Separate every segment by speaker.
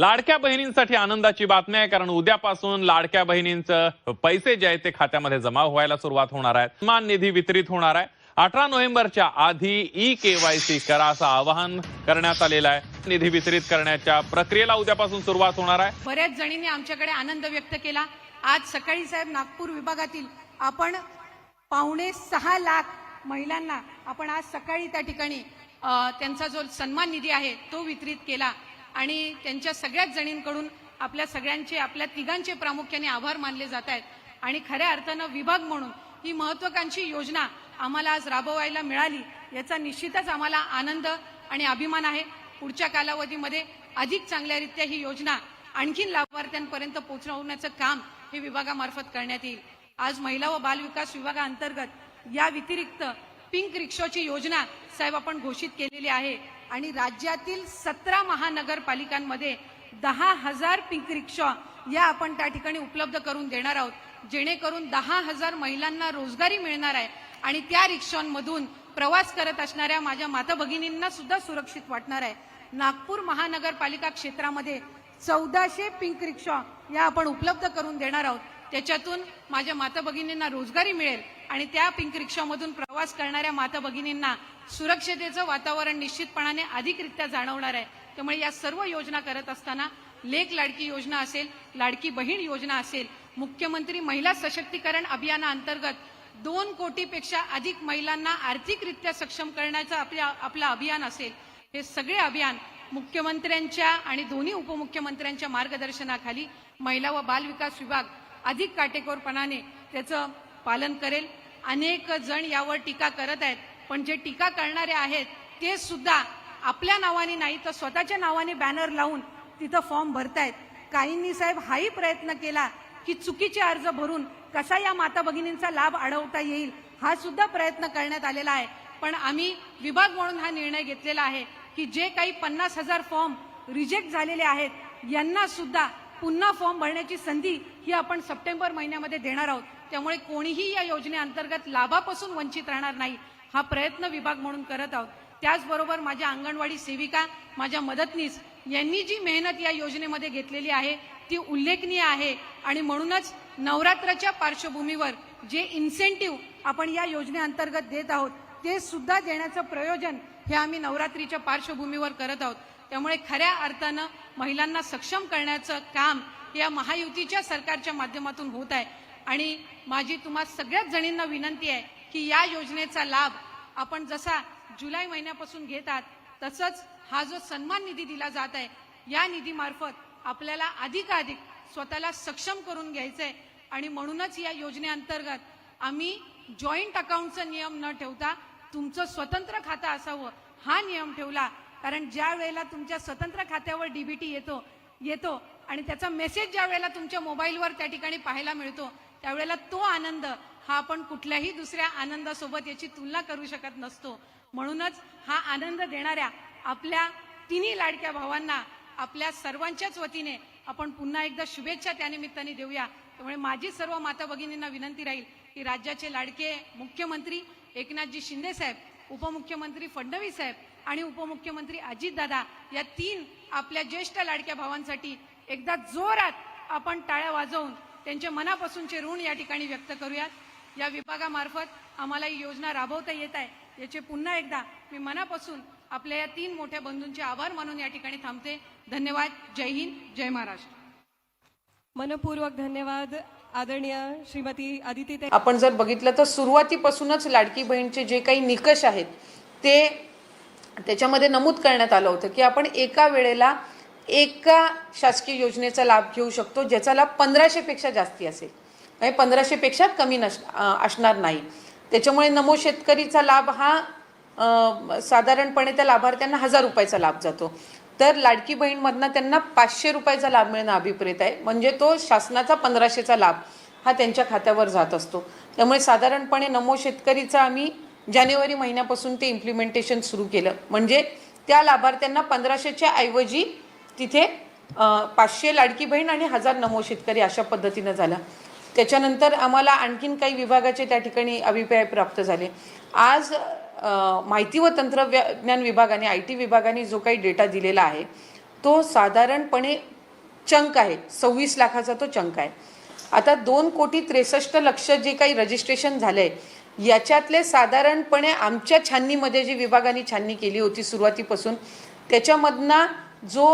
Speaker 1: लाडक्या बहिणींसाठी आनंदाची बातमी आहे कारण उद्यापासून लाडक्या बहिणींचं पैसे जे आहेत ते खात्यामध्ये जमा व्हायला सुरुवात होणार आहे. सन्मान निधी वितरित होणार आहे. अठरा नोव्हेंबरच्या आधी ई केवायसी करा असं आवाहन करण्यात आलेलं आहे. निधी वितरित करण्याच्या प्रक्रियेला उद्यापासून सुरुवात होणार आहे.
Speaker 2: बऱ्याच जणींनी आमच्याकडे आनंद व्यक्त केला. आज सकाळी साहेब नागपूर विभागातील आपण पावणे सहा लाख महिलांना आपण आज सकाळी त्या ठिकाणी त्यांचा जो सन्मान निधी आहे तो वितरित केला. आणि त्यांच्या सगळ्याच जणींकडून आपल्या सगळ्यांचे आपल्या तिघांचे प्रामुख्याने आभार मानले जात आहेत. आणि खऱ्या अर्थानं विभाग म्हणून ही महत्वाकांक्षी योजना आम्हाला आज राबवायला मिळाली याचा निश्चितच आम्हाला आनंद आणि अभिमान आहे. पुढच्या कालावधीमध्ये अधिक चांगल्यारीत्या ही योजना आणखीन लाभार्थ्यांपर्यंत पोहोचवण्याचं काम हे विभागामार्फत करण्यात येईल. आज महिला व बालविकास विभागाअंतर्गत या व्यतिरिक्त पिंक रिक्षाची योजना साहेब आपण घोषित केलेली आहे. आणि राज्यातील सतरा महानगरपालिकांमध्ये दहा हजार पिंक रिक्षा या आपण त्या ठिकाणी उपलब्ध करून देणार आहोत. जेणेकरून दहा हजार महिलांना रोजगारी मिळणार आहे आणि त्या रिक्षांमधून प्रवास करत असणाऱ्या माझ्या माता भगिनींना सुद्धा सुरक्षित वाटणार आहे. नागपूर महानगरपालिका क्षेत्रामध्ये चौदाशे पिंक रिक्षा या आपण उपलब्ध करून देणार आहोत. त्याच्यातून माझ्या माता भगिनींना रोजगारी मिळेल. आणि त्या पिंक रिक्षामधून प्रवास करणाऱ्या माता भगिनींना सुरक्षतेचं वातावरण निश्चितपणाने अधिकरित्या जाणवणार आहे. त्यामुळे या सर्व योजना करत असताना लेख लाडकी योजना असेल लाडकी बहीण योजना असेल मुख्यमंत्री महिला सशक्तीकरण अभियानाअंतर्गत दोन कोटीपेक्षा अधिक महिलांना आर्थिकरित्या सक्षम करण्याचं आपल्या आपलं अभियान असेल हे सगळे अभियान मुख्यमंत्र्यांच्या आणि दोन्ही उपमुख्यमंत्र्यांच्या मार्गदर्शनाखाली महिला व बालविकास विभाग अधिक काटेकोरपणाने त्याचं पालन करेल. अनेक जण यावर टीका करत आहेत. पण जे टीका करणारे आहेत ते सुद्धा आपल्या नावाने नाही तर स्वतःच्या नावाने बॅनर लावून तिथं फॉर्म भरतायत. काहींनी साहेब हाही प्रयत्न केला की चुकीचे अर्ज भरून कसा या माता भगिनींचा लाभ अडवता येईल हा सुद्धा प्रयत्न करण्यात आलेला आहे. पण आम्ही विभाग म्हणून हा निर्णय घेतलेला आहे की जे काही पन्नास हजार फॉर्म रिजेक्ट झालेले आहेत यांना सुद्धा पुन्हा फॉर्म भरण्याची संधी ही आपण सप्टेंबर महिन्यामध्ये देणार आहोत. त्यामुळे कोणीही या योजनेअंतर्गत लाभापासून वंचित राहणार नाही हा प्रयत्न विभाग म्हणून करत आहोत. त्याचबरोबर माझ्या अंगणवाडी सेविका माझ्या मदतनीस यांनी जी मेहनत या योजनेमध्ये घेतलेली आहे ती उल्लेखनीय आहे आणि म्हणूनच नवरात्राच्या पार्श्वभूमीवर जे इन्सेंटिव्ह आपण या योजनेअंतर्गत देत आहोत ते सुद्धा देण्याचं प्रयोजन हे आम्ही नवरात्रीच्या पार्श्वभूमीवर करत आहोत. त्यामुळे खऱ्या अर्थानं महिलांना सक्षम करण्याचं काम या महायुतीच्या सरकारच्या माध्यमातून होत आहे. आणि माझी तुम्हा सगळ्याच जणींना विनंती आहे की या योजनेचा लाभ आपण जसा जुलै महिन्यापासून घेतात तसंच हा जो सन्मान निधी दिला जात आहे या निधीमार्फत आपल्याला अधिकाधिक स्वतःला सक्षम करून घ्यायचं आहे आणि म्हणूनच या योजनेअंतर्गत आम्ही जॉईंट अकाउंटचा नियम न ठेवता तुमचं स्वतंत्र खातं असावं हा नियम ठेवला. कारण ज्या वेळेला तुमच्या स्वतंत्र खात्यावर डीबीटी येतो येतो आणि त्याचा मेसेज ज्या वेळेला तुमच्या मोबाईलवर त्या ठिकाणी पाहायला मिळतो त्यावेळेला तो आनंद हा आपण कुठल्याही दुसऱ्या आनंदासोबत याची तुलना करू शकत नसतो. म्हणूनच हा आनंद देणाऱ्या आपल्या तिन्ही लाडक्या भावांना आपल्या सर्वांच्याच वतीने आपण पुन्हा एकदा शुभेच्छा त्यानिमित्ताने देऊया. त्यामुळे माझी सर्व माता भगिनींना विनंती राहील की राज्याचे लाडके मुख्यमंत्री एकनाथजी शिंदे साहेब उपमुख्यमंत्री फडणवीस साहेब आणि उपमुख्यमंत्री अजितदादा या तीन आपल्या ज्येष्ठ लाडक्या भावांसाठी एकदा जोरात आपण टाळ्या वाजवून त्यांच्या मनापासूनचे ऋण या ठिकाणी व्यक्त करूयात. या विभागामार्फत आम्हाला ही योजना राबवता येत आहे. याचे पुन्हा एकदा मी मनापासून आपल्या या तीन मोठ्या बंधूंचे आभार मानून या ठिकाणी थांबते. धन्यवाद. जय हिंद. जय महाराष्ट्र.
Speaker 3: मनपूर्वक धन्यवाद आदरणीय श्रीमती अदिती ते
Speaker 4: आपण जर बघितलं तर सुरुवातीपासूनच लाडकी बहीणचे जे काही निकष आहेत ते त्याच्यामध्ये नमूद करण्यात आलं होतं की आपण एका वेळेला एका शासकीय योजनेचा लाभ घेऊ शकतो ज्याचा लाभ पंधराशेपेक्षा जास्ती असेल. म्हणजे पंधराशेपेक्षा कमी नस असणार नाही. त्याच्यामुळे नमो शेतकरीचा लाभ हा साधारणपणे त्या लाभार्थ्यांना हजार रुपयाचा लाभ जातो. तर लाडकी बहीणमधनं त्यांना पाचशे रुपयाचा लाभ मिळणं अभिप्रेत आहे. म्हणजे तो शासनाचा पंधराशेचा लाभ हा त्यांच्या खात्यावर जात असतो. त्यामुळे साधारणपणे नमो शेतकरीचा आम्ही जानेवारी महिन्यापासून ते इम्प्लिमेंटेशन सुरू केलं. म्हणजे त्या लाभार्थ्यांना पंधराशेच्या ऐवजी तिथे पाचशे लाडकी बहीण आणि हजार नमो शेतकरी अशा पद्धतीनं झाला. त्याच्यानंतर आम्हाला आणखीन काही विभागाचे त्या ठिकाणी अभिप्राय प्राप्त झाले. आज माहिती व तंत्रज्ञान विभागाने आय टी विभागाने जो काही डेटा दिलेला आहे तो साधारणपणे चंक आहे. सव्वीस लाखाचा तो चंक आहे. आता दोन कोटी त्रेसष्ट लक्ष जे काही रजिस्ट्रेशन झालं आहे याच्यातले साधारणपणे आमच्या छाननीमध्ये जी विभागाने छाननी केली होती सुरुवातीपासून त्याच्यामधना जो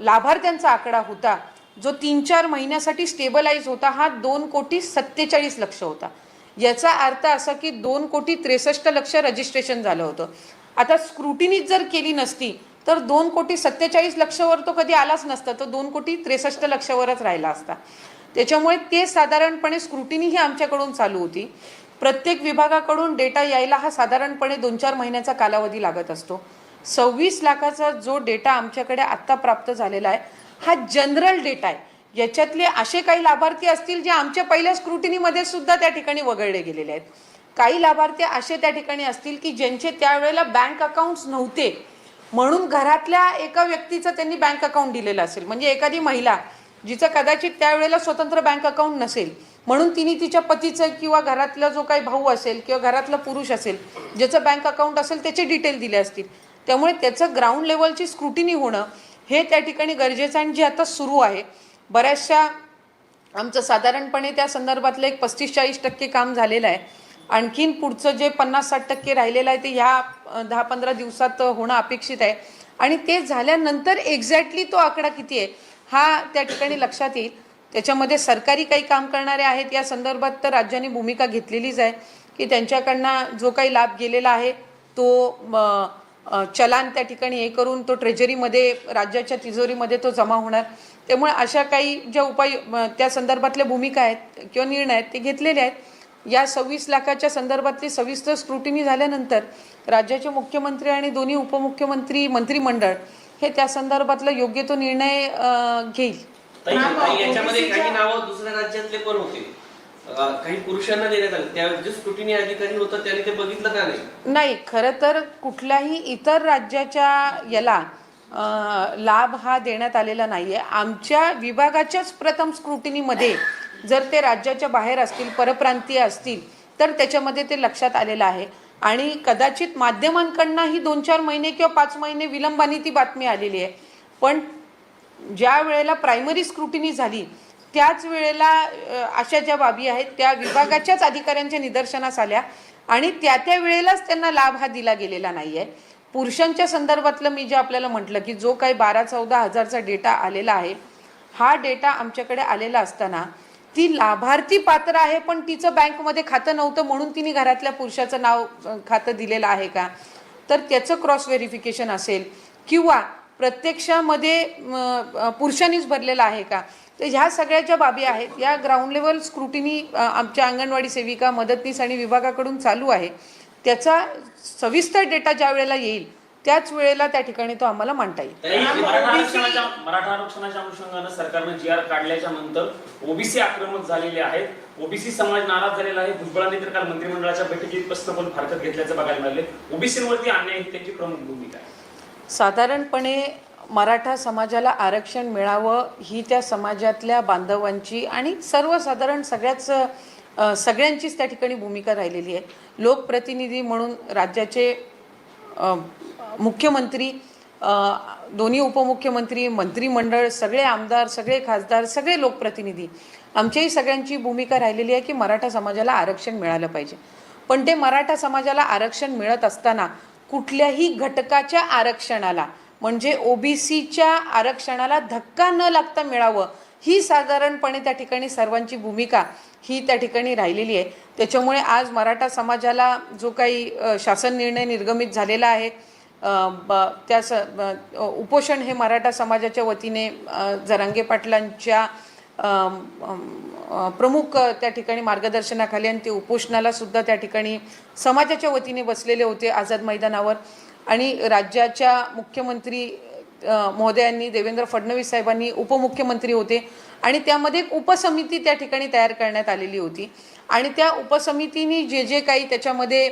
Speaker 4: लाभार्थ्यांचा आकडा होता जो तीन चार महिन्यासाठी स्टेबलाइज होता हा दोन कोटी सत्तेचाळीस लक्ष होता. याचा अर्थ असा की दोन कोटी त्रेसष्ट लक्ष रजिस्ट्रेशन झालं होतं. आता स्क्रुटिनीच जर केली नसती तर दोन कोटी सत्तेचाळीस लक्षवर तो कधी आलाच नसता तो दोन कोटी त्रेसष्ट लक्षवरच राहिला असता. त्याच्यामुळे ते साधारणपणे स्क्रुटिनी ही आमच्याकडून चालू होती. प्रत्येक विभागाकडून डेटा यायला हा साधारणपणे दोन चार महिन्याचा कालावधी लागत असतो. सव्वीस लाखाचा जो डेटा आमच्याकडे आत्ता प्राप्त झालेला आहे हा जनरल डेटा आहे. याच्यातले असे काही लाभार्थी असतील जे आमच्या पहिल्या स्क्रुटिनीमध्ये सुद्धा त्या ठिकाणी वगळले गेलेले आहेत. काही लाभार्थी असे त्या ठिकाणी असतील की ज्यांचे त्यावेळेला बँक अकाउंट्स नव्हते म्हणून घरातल्या एका व्यक्तीचं त्यांनी बँक अकाउंट दिलेलं असेल. म्हणजे एखादी महिला जिचं कदाचित त्यावेळेला स्वतंत्र बँक अकाउंट नसेल म्हणून तिने तिच्या पतीचं किंवा घरातला जो काही भाऊ असेल किंवा घरातला पुरुष असेल ज्याचं बँक अकाउंट असेल त्याचे डिटेल दिले असतील. त्यामुळे त्याचं ग्राउंड लेवलची स्क्रुटिनी होणं हे त्या ठिकाणी गरजेचं आणि जे आता सुरू आहे बऱ्याचशा आमचं साधारणपणे त्या संदर्भातलं एक पस्तीस चाळीस टक्के काम झालेलं आहे. आणखीन पुढचं जे पन्नास साठ टक्के राहिलेलं आहे ते ह्या दहा पंधरा दिवसात होणं अपेक्षित आहे. आणि ते झाल्यानंतर एक्झॅक्टली तो आकडा किती आहे हा त्या ठिकाणी लक्षात येईल. त्याच्यामध्ये सरकारी काही काम करणारे आहेत या संदर्भात तर राज्याने भूमिका घेतलेलीच आहे की त्यांच्याकडनं जो काही लाभ गेलेला आहे तो म, चलान त्या ठिकाणी हे करून तो ट्रेजरीमध्ये राज्याच्या तिजोरीमध्ये तो जमा होणार. त्यामुळे अशा काही ज्या उपाय त्या संदर्भातल्या भूमिका आहेत किंवा निर्णय आहेत ते घेतलेले आहेत. या सव्वीस लाखाच्या संदर्भातली सविस्तर स्क्रुटिनी झाल्यानंतर राज्याचे मुख्यमंत्री आणि दोन्ही उपमुख्यमंत्री मंत्रिमंडळ हे त्या संदर्भातला योग्य तो निर्णय घेईल.
Speaker 5: याच्यामध्ये काही नावं दुसऱ्या राज्यातले पण होते काही पुरुषांना देण्यात आले. त्या जे स्क्रुटिनी अधिकारी होता त्याने ते बघितलं का नाही?
Speaker 4: नाही खरं तर कुठल्याही इतर राज्याच्या याला लाभ हा देण्यात आलेला नाही आहे आमच्या विभागाच्याच प्रथम स्क्रुटिनीमध्ये जर ते राज्याच्या बाहेर असतील परप्रांतीय असतील तर त्याच्यामध्ये ते लक्षात आलेलं आहे. आणि कदाचित माध्यमांकडनं ही दोन चार महिने किंवा पाच महिने विलंबाने ती बातमी आलेली आहे. पण ज्या वेळेला प्रायमरी स्क्रुटिनी झाली त्याच वेळेला अशा ज्या बाबी आहेत त्या विभागाच्याच अधिकाऱ्यांच्या निदर्शनास आल्या आणि त्या त्या वेळेलाच त्यांना लाभ हा दिला गेलेला नाही आहे पुरुषांच्या संदर्भातलं मी जे आपल्याला म्हटलं की जो काही बारा चौदा हजारचा डेटा आलेला आहे हा डेटा आमच्याकडे आलेला असताना ती लाभार्थी पात्र आहे पण तिचं बँकमध्ये खातं नव्हतं म्हणून तिने घरातल्या पुरुषाचं नाव खातं दिलेलं आहे का? तर त्याचं क्रॉस व्हेरिफिकेशन असेल किंवा प्रत्यक्षामध्ये पुरुषांनीच भरलेला आहे का? तर ह्या सगळ्या ज्या बाबी आहेत या ग्राउंड लेवल स्क्रुटिनी आमच्या अंगणवाडी सेविका मदतनीस आणि विभागाकडून चालू आहे. त्याचा सविस्तर डेटा ज्या वेळेला येईल त्याच वेळेला त्या ठिकाणी तो आम्हाला मांडता येईल.
Speaker 6: मराठा आरक्षणाच्या मराठा आरक्षणाच्या अनुषंगानं सरकारनं जी आर काढल्याच्या नंतर ओबीसी आक्रमक झालेले आहेत. ओबीसी समाज नाराज झालेला आहे. भुजबळांनी तर काल मंत्रिमंडळाच्या बैठकीत प्रश्न पण फारकत घेतल्याचं बघायला मिळाले ओबीसीवरती अन्याय ही त्यांची प्रमुख भूमिका आहे.
Speaker 4: साधारणपणे मराठा समाजाला आरक्षण मिळावं ही त्या समाजातल्या बांधवांची आणि सर्वसाधारण सगळ्याच सगळ्यांचीच त्या ठिकाणी भूमिका राहिलेली आहे. लोकप्रतिनिधी म्हणून राज्याचे मुख्यमंत्री दोन्ही उपमुख्यमंत्री मंत्रिमंडळ सगळे आमदार सगळे खासदार सगळे लोकप्रतिनिधी आमच्याही सगळ्यांची भूमिका राहिलेली आहे की मराठा समाजाला आरक्षण मिळालं पाहिजे. पण ते मराठा समाजाला आरक्षण मिळत असताना कुठल्याही घटकाच्या आरक्षणाला म्हणजे ओबीसीच्या आरक्षणाला धक्का न लागता मिळावं ही साधारणपणे त्या ठिकाणी सर्वांची भूमिका ही त्या ठिकाणी राहिलेली आहे. त्याच्यामुळे आज मराठा समाजाला जो काही शासन निर्णय निर्गमित झालेला आहे ब- त्या स ब- उपोषण हे मराठा समाजाच्या वतीने जरांगे पाटलांच्या प्रमुख त्या ठिकाणी मार्गदर्शनाखाली आणि ते उपोषणाला सुद्धा त्या ठिकाणी समाजाच्या वतीने बसलेले होते आझाद मैदानावर. आणि राज्याच्या मुख्यमंत्री महोदयांनी देवेंद्र फडणवीस साहेबांनी उपमुख्यमंत्री होते. आणि त्यामध्ये एक उपसमिती त्या ठिकाणी तयार करण्यात आलेली होती. आणि त्या उपसमितीने जे जे काही त्याच्यामध्ये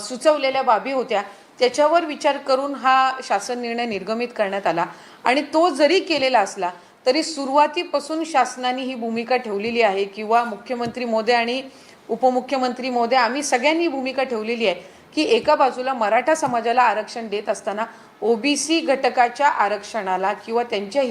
Speaker 4: सुचवलेल्या बाबी होत्या त्याच्यावर विचार करून हा शासन निर्णय निर्गमित करण्यात आला. आणि तो जरी केलेला असला तरी सुरुवातीपासून शासनाने ही भूमिका ठेवलेली आहे किंवा मुख्यमंत्री मोदी आणि उपमुख्यमंत्री महोदय आम्ही सगळ्यांनी भूमिका ठेवलेली आहे की एका बाजूला मराठा समाजाला आरक्षण देत असताना ओबीसी घटकाच्या आरक्षणाला किंवा त्यांच्या